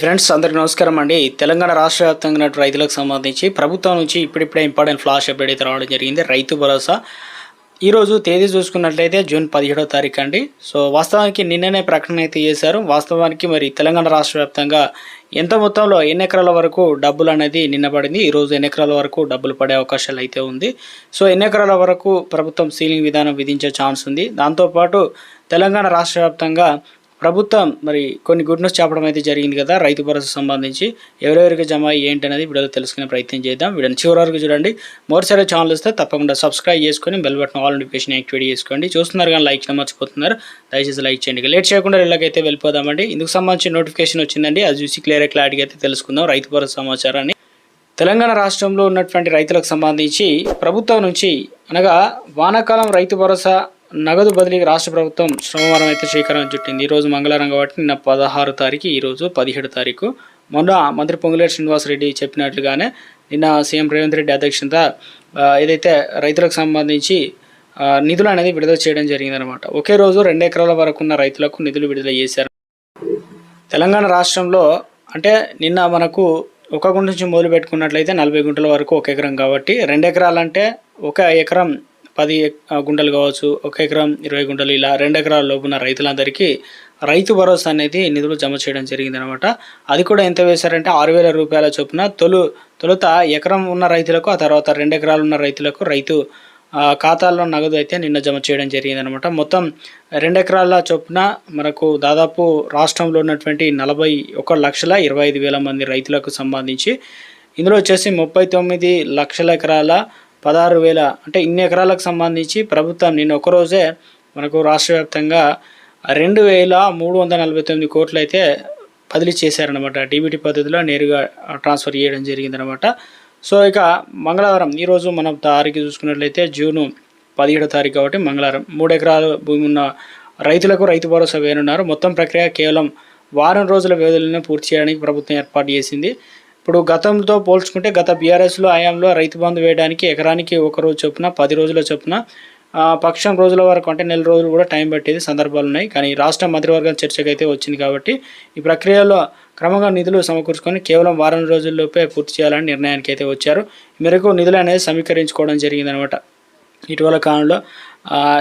Friends అందరికి నమస్కారం అండి. తెలంగాణ రాష్ట్ర వ్యాప్తంగా రైతులకు సంబంధించి ప్రభుత్వం నుంచి ఇప్పుడిప్పుడే ఇంపార్టెంట్ ఫ్లాష్ అప్డేట్ అయితే రావడం జరిగింది. రైతు భరోసా. ఈరోజు తేదీ చూసుకున్నట్లయితే జూన్ పదిహేడో తారీఖు అండి. సో వాస్తవానికి నిన్ననే ప్రకటన అయితే చేశారు. వాస్తవానికి మరి తెలంగాణ రాష్ట్ర వ్యాప్తంగా ఎంత మొత్తంలో ఎన్ని ఎకరాల వరకు డబ్బులు అనేది నిన్న పడింది ఈరోజు ఎన్ని ఎకరాల వరకు డబ్బులు పడే అవకాశాలు అయితే ఉంది. సో ఎన్ని ఎకరాల వరకు ప్రభుత్వం సీలింగ్ విధానం విధించే ఛాన్స్ ఉంది. దాంతోపాటు తెలంగాణ రాష్ట్ర వ్యాప్తంగా ప్రభుత్వం మరి కొన్ని గుడ్ న్యూస్ చెప్పడం అయితే జరిగింది కదా రైతు భరోసా సంబంధించి. ఎవరెవరికి జమ ఏంటి అనేది వీడియోలో తెలుసుకునే ప్రయత్నం చేద్దాం. వీడియోని చివరి వరకు చూడండి. మరోసారి ఛానల్ వస్తే తప్పకుండా సబ్స్క్రైబ్ చేసుకొని bell button all notification activate చేసుకోండి. చూస్తున్నారు కానీ లైక్ చేయడం మర్చిపోతున్నారు. దయచేసి లైక్ చేయండి. లేట్ చేయకుండా ఇళ్ళకైతే వెళ్ళిపోదామండి. ఇందుకు సంబంధించి నోటిఫికేషన్ వచ్చిందండి. అది చూసి క్లియర్ క్లారిటీగా అయితే తెలుసుకుందాం. రైతు భరోసా సమాచారాన్ని. తెలంగాణ రాష్ట్రంలో ఉన్నటువంటి రైతులకు సంబంధించి ప్రభుత్వం నుంచి అనగా వానాకాలం రైతు భరోసా నగదు బదిలీకి రాష్ట్ర ప్రభుత్వం సోమవారం అయితే శ్రీకారం చుట్టింది. ఈరోజు మంగళవారం కాబట్టి నిన్న పదహారు తారీఖు ఈరోజు పదిహేడు తారీఖు. మొన్న మంత్రి పొంగులేటి శ్రీనివాసరెడ్డి చెప్పినట్లుగానే నిన్న సీఎం రేవంత్ రెడ్డి అధ్యక్షత ఏదైతే రైతులకు సంబంధించి నిధులు అనేది విడుదల చేయడం జరిగిందనమాట ఒకే రోజు రెండు ఎకరాల వరకు ఉన్న రైతులకు నిధులు విడుదల చేశారు. తెలంగాణ రాష్ట్రంలో అంటే నిన్న మనకు ఒక గుంట నుంచి మొదలు పెట్టుకున్నట్లయితే నలభై గుంటల వరకు ఒక ఎకరం కాబట్టి రెండు ఎకరాలంటే ఒక ఎకరం పది గుంటలు కావచ్చు ఒక ఎకరం ఇరవై గుంటలు ఇలా రెండు ఎకరాల లోపున రైతులందరికీ రైతు భరోసా అనేది నిధులు జమ చేయడం జరిగింది అనమాట అది కూడా ఎంత వేశారంటే ఆరు వేల రూపాయల చొప్పున తొలు తొలుత ఎకరం ఉన్న రైతులకు ఆ తర్వాత రెండు ఎకరాలు ఉన్న రైతులకు రైతు ఖాతాల్లో నగదు అయితే నిన్న జమ చేయడం జరిగిందనమాట. మొత్తం రెండు ఎకరాల చొప్పున మనకు దాదాపు రాష్ట్రంలో ఉన్నటువంటి నలభై ఒక లక్షల ఇరవై ఐదు వేల మంది రైతులకు సంబంధించి ఇందులో వచ్చేసి ముప్పై తొమ్మిది లక్షల ఎకరాల పదహారు వేల అంటే ఇన్ని ఎకరాలకు సంబంధించి ప్రభుత్వం నిన్న ఒకరోజే మనకు రాష్ట్ర వ్యాప్తంగా రెండు వేల మూడు వందల నలభై తొమ్మిది కోట్లు అయితే బదిలీ చేశారనమాట డీబీటీ పద్ధతిలో నేరుగా ట్రాన్స్ఫర్ చేయడం జరిగిందనమాట సో ఇక మంగళవారం ఈరోజు మనం తారీఖు చూసుకున్నట్లయితే జూను పదిహేడో తారీఖు కాబట్టి మంగళవారం మూడు ఎకరాల భూమి ఉన్న రైతులకు రైతు భరోసా వేయనున్నారు. మొత్తం ప్రక్రియ కేవలం వారం రోజుల వ్యవధిలోనే పూర్తి చేయడానికి ప్రభుత్వం ఏర్పాటు చేసింది. ఇప్పుడు గతంతో పోల్చుకుంటే గత బీఆర్ఎస్లో హయాంలో రైతు బంధు వేయడానికి ఎకరానికి ఒక రోజు చొప్పున పది రోజుల చొప్పున పక్షం రోజుల వరకు అంటే నెల రోజులు కూడా టైం పట్టేది సందర్భాలు ఉన్నాయి. కానీ రాష్ట్ర మంత్రివర్గం చర్చకు అయితే వచ్చింది కాబట్టి ఈ ప్రక్రియలో క్రమంగా నిధులు సమకూర్చుకొని కేవలం వారం రోజుల్లోపే పూర్తి చేయాలని నిర్ణయానికి అయితే వచ్చారు. ఈ మేరకు నిధులు అనేది సమీకరించుకోవడం జరిగిందనమాట. ఇటీవల కాలంలో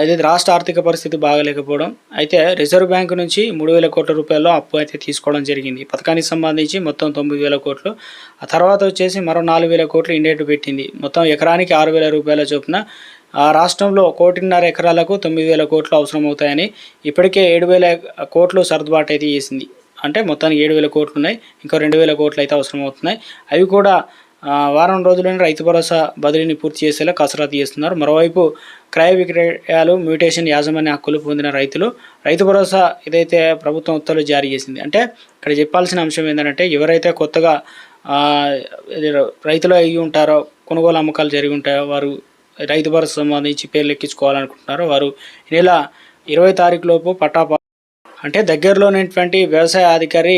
ఏదైతే రాష్ట్ర ఆర్థిక పరిస్థితి బాగలేకపోవడం అయితే రిజర్వ్ బ్యాంక్ నుంచి మూడు వేల కోట్ల రూపాయల్లో అప్పు అయితే తీసుకోవడం జరిగింది. పథకానికి సంబంధించి మొత్తం తొమ్మిది వేల కోట్లు ఆ తర్వాత వచ్చేసి మరో నాలుగు వేల కోట్లు ఇండేట్ పెట్టింది. మొత్తం ఎకరానికి ఆరు వేల రూపాయల చొప్పున ఆ రాష్ట్రంలో కోటిన్నర ఎకరాలకు తొమ్మిది వేల కోట్లు అవసరం అవుతాయని ఇప్పటికే ఏడు వేల కోట్లు సర్దుబాటు అయితే చేసింది. అంటే మొత్తానికి ఏడు వేల కోట్లు ఉన్నాయి ఇంకో రెండు వేల కోట్లు అయితే అవసరం అవుతున్నాయి అవి కూడా వారం రోజుల్లోనే రైతు భరోసా బదిలీని పూర్తి చేసేలా కసరత్తు చేస్తున్నారు. మరోవైపు క్రయ విక్రయాలు మ్యూటేషన్ యాజమాన్య హక్కులు పొందిన రైతులు రైతు భరోసా ఏదైతే ప్రభుత్వం ఉత్తర్వులు జారీ చేసింది అంటే ఇక్కడ చెప్పాల్సిన అంశం ఏంటంటే ఎవరైతే కొత్తగా రైతులు అయ్యి ఉంటారో కొనుగోలు అమ్మకాలు జరిగి ఉంటాయో వారు రైతు భరోసా సంబంధించి పేర్లు ఎక్కించుకోవాలనుకుంటున్నారో వారు ఈ నెల ఇరవై తారీఖు లోపు పట్టా అంటే దగ్గరలోనేటువంటి వ్యవసాయ అధికారి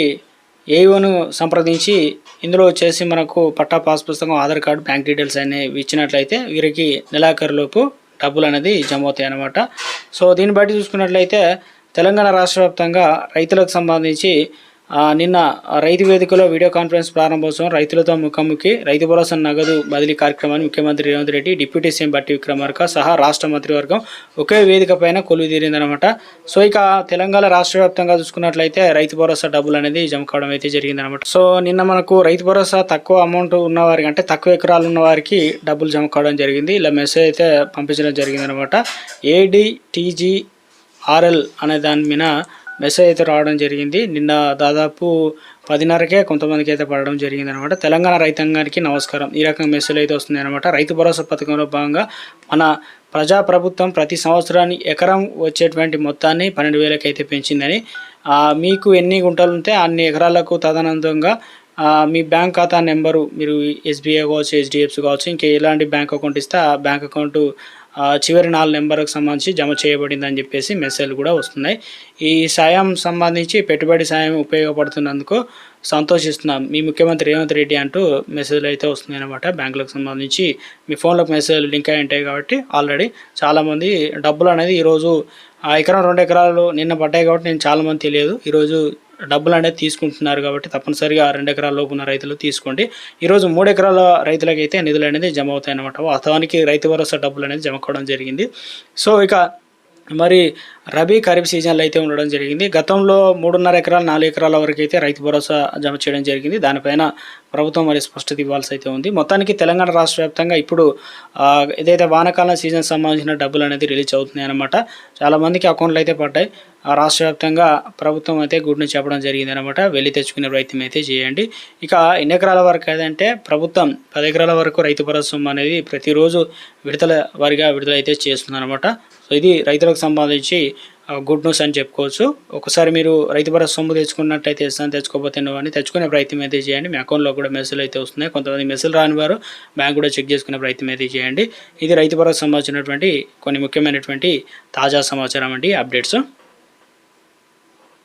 ఏఈఓను సంప్రదించి ఇందులో వచ్చేసి మనకు పట్టా పాస్ పుస్తకం ఆధార్ కార్డు బ్యాంక్ డీటెయిల్స్ అనేవి ఇచ్చినట్లయితే వీరికి నెలాఖరులోపు డబ్బులు అనేది జమ అవుతాయి అన్నమాట. సో దీన్ని బట్టి చూసుకున్నట్లయితే తెలంగాణ రాష్ట్ర వ్యాప్తంగా రైతులకు సంబంధించి నిన్న రైతు వేదికలో వీడియో కాన్ఫరెన్స్ ప్రారంభోత్సవం రైతులతో ముఖాముఖి రైతు భరోసా నగదు బదిలీ కార్యక్రమాన్ని ముఖ్యమంత్రి రేవంత్ రెడ్డి డిప్యూటీ సీఎం బట్టి విక్రమార్క సహా రాష్ట్ర మంత్రివర్గం ఒకే వేదిక పైన కొలువు తీరిందనమాట సో ఇక తెలంగాణ రాష్ట్ర వ్యాప్తంగా చూసుకున్నట్లయితే రైతు భరోసా డబ్బులు అనేది జమ కావడం అయితే జరిగిందనమాట సో నిన్న మనకు రైతు భరోసా తక్కువ అమౌంట్ ఉన్నవారికి అంటే తక్కువ ఎకరాలు ఉన్న వారికి డబ్బులు జమ కావడం జరిగింది. ఇలా మెసేజ్ అయితే పంపించడం జరిగిందనమాట ఏడిటీజీఆర్ఎల్ అనే దాని మీద మెసేజ్ అయితే రావడం జరిగింది. నిన్న దాదాపు పదిన్నరకే కొంతమందికి అయితే పడడం జరిగింది అనమాట తెలంగాణ రైతాంగానికి నమస్కారం. ఈ రకంగా మెసేజ్ అయితే వస్తుంది అనమాట రైతు భరోసా పథకంలో భాగంగా మన ప్రజా ప్రభుత్వం ప్రతి సంవత్సరాన్ని ఎకరం వచ్చేటువంటి మొత్తాన్ని పన్నెండు వేలకి అయితే పెంచిందని మీకు ఎన్ని గుంటలు ఉంటే అన్ని ఎకరాలకు తదనంతంగా మీ బ్యాంక్ ఖాతా నెంబరు మీరు ఎస్బీఐ కావచ్చు హెచ్డిఎఫ్సి కావచ్చు ఇంకా ఎలాంటి బ్యాంక్ అకౌంట్ ఇస్తే ఆ బ్యాంక్ అకౌంట్ చివరి నాలుగు నెంబర్కి సంబంధించి జమ చేయబడిందని చెప్పేసి మెసేజ్లు కూడా వస్తున్నాయి. ఈ సాయం సంబంధించి పెట్టుబడి సాయం ఉపయోగపడుతున్నందుకు సంతోషిస్తున్నాం. మీ ముఖ్యమంత్రి రేవంత్ రెడ్డి అంటూ మెసేజ్లు అయితే వస్తున్నాయి అనమాట బ్యాంకులకు సంబంధించి మీ ఫోన్లకు మెసేజ్లు లింక్ అయి ఉంటాయి కాబట్టి ఆల్రెడీ చాలామంది డబ్బులు అనేది ఈరోజు ఆ ఎకరం రెండు ఎకరాలు నిన్న పడ్డాయి కాబట్టి నేను చాలామంది తెలియదు. ఈరోజు డబ్బులు అనేది తీసుకుంటున్నారు కాబట్టి తప్పనిసరిగా రెండు ఎకరాల లోపు ఉన్న రైతులు తీసుకోండి. ఈరోజు మూడు ఎకరాల రైతులకైతే నిధులు అనేది జమ అవుతాయి అన్నమాట వాస్తవానికి రైతు భరోసా డబ్బులు అనేది జమ కావడం జరిగింది. సో ఇక మరి రబీ ఖరీఫ్ సీజన్లో అయితే ఉండడం జరిగింది. గతంలో మూడున్నర ఎకరాలు నాలుగు ఎకరాల వరకు అయితే రైతు భరోసా జమ చేయడం జరిగింది. దానిపైన ప్రభుత్వం మరి స్పష్టత ఇవ్వాల్సి అయితే ఉంది. మొత్తానికి తెలంగాణ రాష్ట్ర వ్యాప్తంగా ఇప్పుడు ఏదైతే వానకాలం సీజన్ సంబంధించిన డబ్బులు అనేది రిలీజ్ అవుతున్నాయి అనమాట చాలామందికి అకౌంట్లు అయితే పడ్డాయి. ఆ రాష్ట్ర వ్యాప్తంగా ప్రభుత్వం అయితే గుడ్ని చెప్పడం జరిగింది అనమాట వెళ్ళి తెచ్చుకునే ప్రయత్నం అయితే చేయండి. ఇక ఎన్ని ఎకరాల వరకు ఏదంటే ప్రభుత్వం పది ఎకరాల వరకు రైతు భరోసా అనేది ప్రతిరోజు విడుదల వారిగా విడుదల అయితే చేస్తుంది అనమాట ఇది రైతులకు సంబంధించి గుడ్ న్యూస్ అని చెప్పుకోవచ్చు. ఒకసారి మీరు రైతు భరోసా సొమ్ము తెచ్చుకున్నట్టయితే ఇస్తాను తెచ్చుకోకపోతే నువ్వు అని తెచ్చుకునే ప్రయత్నం అయితే చేయండి. మీ అకౌంట్లో కూడా మెసేజ్ అయితే వస్తున్నాయి. కొంతమంది మెసేజ్ రాని వారు బ్యాంక్ కూడా చెక్ చేసుకునే ప్రయత్నం అయితే చేయండి. ఇది రైతు భరోసా సంబంధించినటువంటి కొన్ని ముఖ్యమైనటువంటి తాజా సమాచారం అండి. అప్డేట్స్.